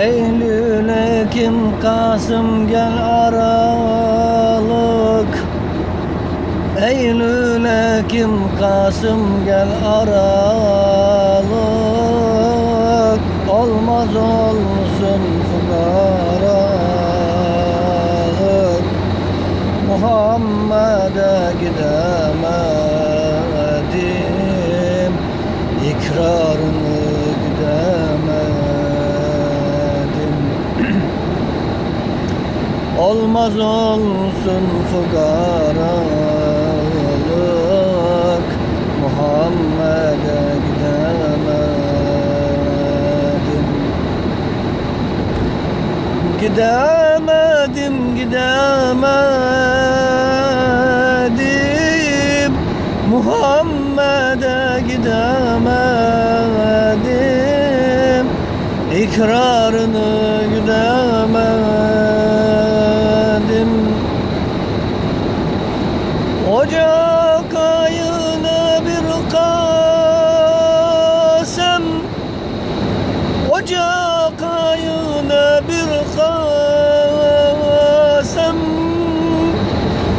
Eylül, Ekim, Kasım gel Aralık? Eylül, Ekim, Kasım gel Aralık? Olmaz olsun fukaralık Muhammed'e gidemedim. İkrarını Olmaz olsun fukaralık Muhammed'e gidemedim. Gidemedim, gidemedim. Muhammed'e gidemedim. İkrarını Ocak ayına bir kasem. Ocak ayına bir kasem.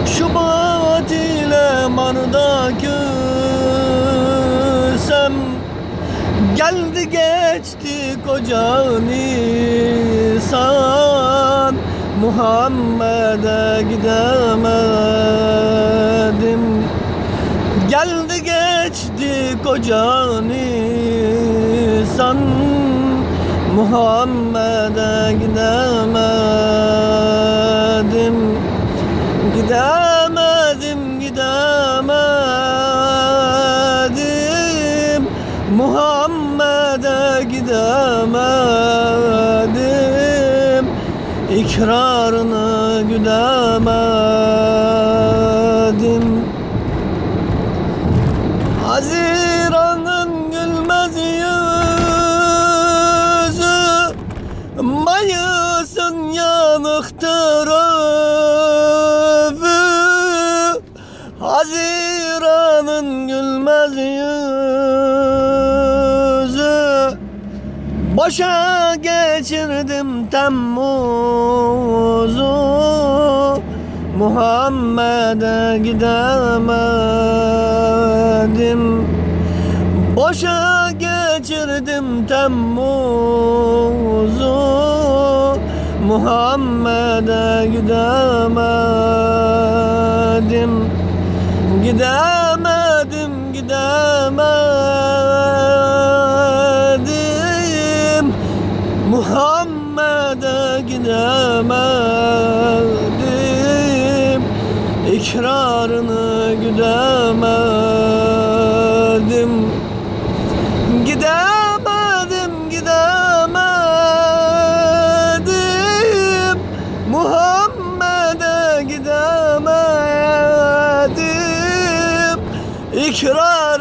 Şubat ile Mart'ta küsem. Geldi geçti koca Nisan Muhammed'e gidemedim Geldi geçti koca Nisan Muhammed'e gidemedim. Gidemedim gidemedim. Muhammed'e gidemedim. İkrarını güdemedim Boşa geçirdim Temmuz'u. Muhammed'e gidemedim. Boşa geçirdim Temmuz'u. Muhammed'e gidemedim. Gidemedim, gidemedim İkrarını güdemedim. Gidemedim, gidemedim. Muhammed'e gidemedim. İkrarını